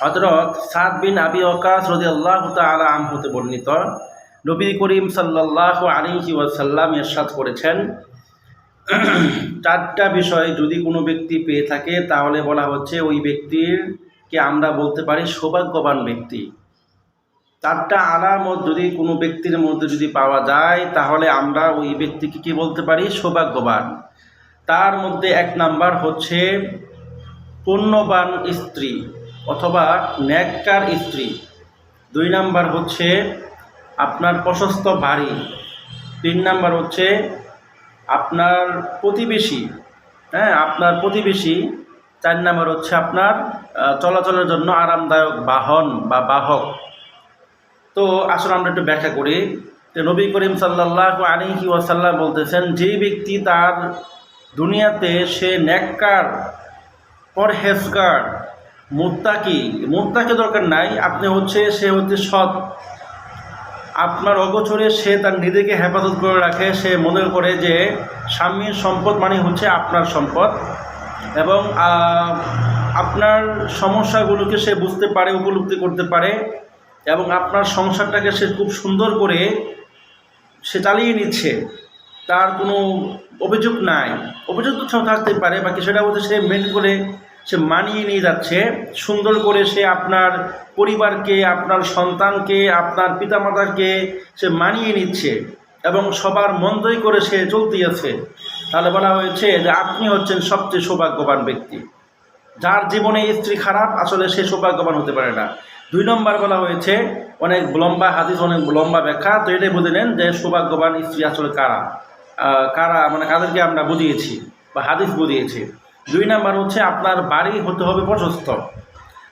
হজরত বিন আবি আল্লাহ নবী করিম করেছেন, চারটা বিষয় যদি কোনো ব্যক্তি পেয়ে থাকে, তাহলে বলা হচ্ছে ওই ব্যক্তির কে আমরা বলতে পারি সৌভাগ্যবান ব্যক্তি। চারটা আলামত যদি কোনো ব্যক্তির মধ্যে যদি পাওয়া যায়, তাহলে আমরা ওই ব্যক্তিকে কি বলতে পারি? সৌভাগ্যবান। তার মধ্যে এক নাম্বার হচ্ছে পুণ্যবান স্ত্রী অথবা ন্যাক্কার স্ত্রী। দুই নাম্বার হচ্ছে আপনার প্রশস্ত বাড়ি। তিন নাম্বার হচ্ছে আপনার প্রতিবেশী। হ্যাঁ আপনার প্রতিবেশী। চার নাম্বার হচ্ছে আপনার চলাচলের জন্য আরামদায়ক বাহন বা বাহক। তো আসলে আমরা একটু ব্যাখ্যা করি। যে নবী করিম সাল্লাহ আলিহি ওয়াসাল্লাম বলতেছেন, যে ব্যক্তি তার দুনিয়াতে সে ন্যাককার ন্যাক্কার পরহেজগার, মুত্তাকি। মুত্তাকি দরকার নাই, আপনি হচ্ছে, সে হচ্ছে সৎ। আপনার অগোচরে সে তার নিজেকে হেফাজত করে রাখে, সে মনে করে যে স্বামীর সম্পদ মানে হচ্ছে আপনার সম্পদ এবং আপনার সমস্যাগুলোকে সে বুঝতে পারে, উপলব্ধি করতে পারে এবং আপনার সংসারটাকে সে খুব সুন্দর করে সে চালিয়ে নিচ্ছে। তার কোনো অভিযোগ নাই। অভিযোগ তো থাকতে পারে, বাকি সেটা বলতে সে মেন করে সে মানিয়ে নিয়ে যাচ্ছে। সুন্দর করে সে আপনার পরিবারকে, আপনার সন্তানকে, আপনার পিতামাতাকে সে মানিয়ে নিচ্ছে এবং সবার মন্দই করে সে চলতে আছে তাহলে বলা হয়েছে যে আপনি হচ্ছেন সবচেয়ে সৌভাগ্যবান ব্যক্তি। যার জীবনে স্ত্রী খারাপ, আসলে সে সৌভাগ্যবান হতে পারে না। দুই নম্বর বলা হয়েছে, অনেক লম্বা হাদিস, অনেক লম্বা ব্যাখ্যা, তো এটাই বুঝে নেন যে সৌভাগ্যবান স্ত্রী আসলে কারা। কারা মানে কাদেরকে আমরা বুঝিয়েছি বা হাদিস বুঝিয়েছি। দুই নাম্বার হচ্ছে আপনার বাড়ি হতে হবে প্রশস্ত।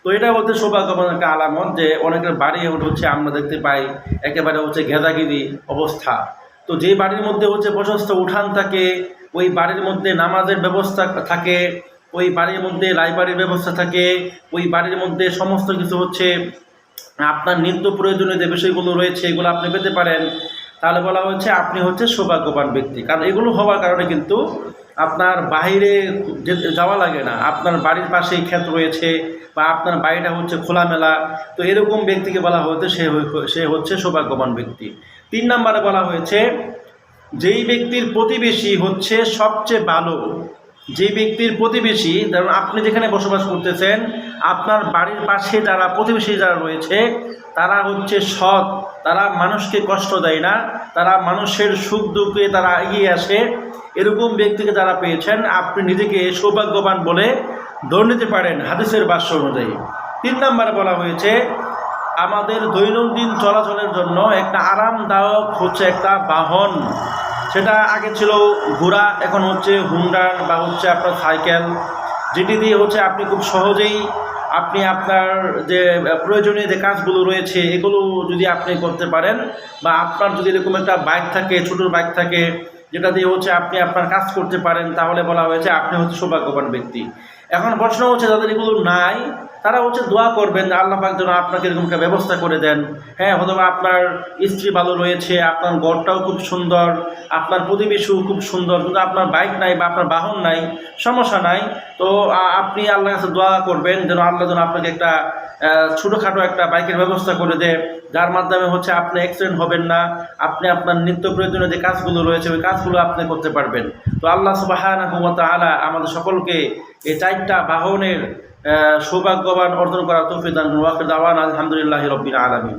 তো এটা বলতে সৌভাগ্যবান একটা আলামত যে অনেকের বাড়ি হচ্ছে আমরা দেখতে পাই, একেবারে হচ্ছে ঘেদাগিরি অবস্থা। তো যে বাড়ির মধ্যে হচ্ছে প্রশস্ত উঠান থাকে, ওই বাড়ির মধ্যে নামাজের ব্যবস্থা থাকে, ওই বাড়ির মধ্যে লাইব্রেরির ব্যবস্থা থাকে, ওই বাড়ির মধ্যে সমস্ত কিছু হচ্ছে আপনার নিত্য প্রয়োজনীয় যে বিষয়গুলো রয়েছে, এগুলো আপনি পেতে পারেন। তাহলে বলা হচ্ছে আপনি হচ্ছে সৌভাগ্যবান ব্যক্তি। কারণ এগুলো হওয়ার কারণে কিন্তু আপনার বাহিরে যাওয়া লাগে না। আপনার বাড়ির পাশেই ক্ষেত রয়েছে বা আপনার বাড়িটা হচ্ছে খোলামেলা। তো এরকম ব্যক্তিকে বলা হয়েছে সে সে হচ্ছে সৌভাগ্যবান ব্যক্তি। তিন নম্বরে বলা হয়েছে, যেই ব্যক্তির প্রতিবেশী হচ্ছে সবচেয়ে ভালো যে ব্যক্তির প্রতিবেশী, ধরুন আপনি যেখানে বসবাস করতেছেন, আপনার বাড়ির পাশে যারা প্রতিবেশী যারা রয়েছে, তারা হচ্ছে সৎ, তারা মানুষকে কষ্ট দেয় না, তারা মানুষের সুখ দুঃখে তারা এগিয়ে আসে। এরকম ব্যক্তিকে যারা পেয়েছেন, আপনি নিজেকে সৌভাগ্যবান বলে ধরে নিতে পারেন হাদিসের বাস্য অনুযায়ী। তিন নম্বরে বলা হয়েছে, আমাদের দৈনন্দিন চলাচলের জন্য একটা আরামদায়ক হচ্ছে একটা বাহন। সেটা আগে ছিল ঘোড়া, এখন হচ্ছে হুন্ডার বা হচ্ছে আপনার সাইকেল। যেটি দিয়ে হচ্ছে আপনি খুব সহজেই আপনি আপনার যে প্রয়োজনীয় যে কাজগুলো রয়েছে, এগুলো যদি আপনি করতে পারেন বা আপনার যদি এরকম একটা বাইক থাকে, ছোটো বাইক থাকে, যেটা দিয়ে হচ্ছে আপনি আপনার কাজ করতে পারেন, তাহলে বলা হয়েছে আপনি হচ্ছে সৌভাগ্যবান ব্যক্তি। এখন প্রশ্ন হচ্ছে, যাদের এগুলো নাই তারা হচ্ছে দোয়া করবেন আল্লাহ পাক যেন আপনাকে এরকম একটা ব্যবস্থা করে দেন। হ্যাঁ অথবা আপনার স্ত্রী ভালো রয়েছে, আপনার ঘরটাও খুব সুন্দর, আপনার প্রতিবেশীও খুব সুন্দর, কিন্তু আপনার বাইক নাই বা আপনার বাহন নাই, সমস্যা নাই। তো আপনি আল্লাহর কাছে দোয়া করবেন যেন আল্লাহ যেন আপনাকে একটা ছোটোখাটো একটা বাইকের ব্যবস্থা করে দেয়। যার মাধ্যমে হচ্ছে আপনি অ্যাক্সিডেন্ট হবেন না, আপনি আপনার নিত্য প্রয়োজনীয় যে কাজগুলো রয়েছে, ওই কাজগুলো আপনি করতে পারবেন। তো আল্লাহ সুবাহ আমাদের সকলকে এই চারটা বাহনের সৌভাগ্যবান অর্জন করা তৌফিদান আলহামদুলিল্লাহ রবিন আলমিন।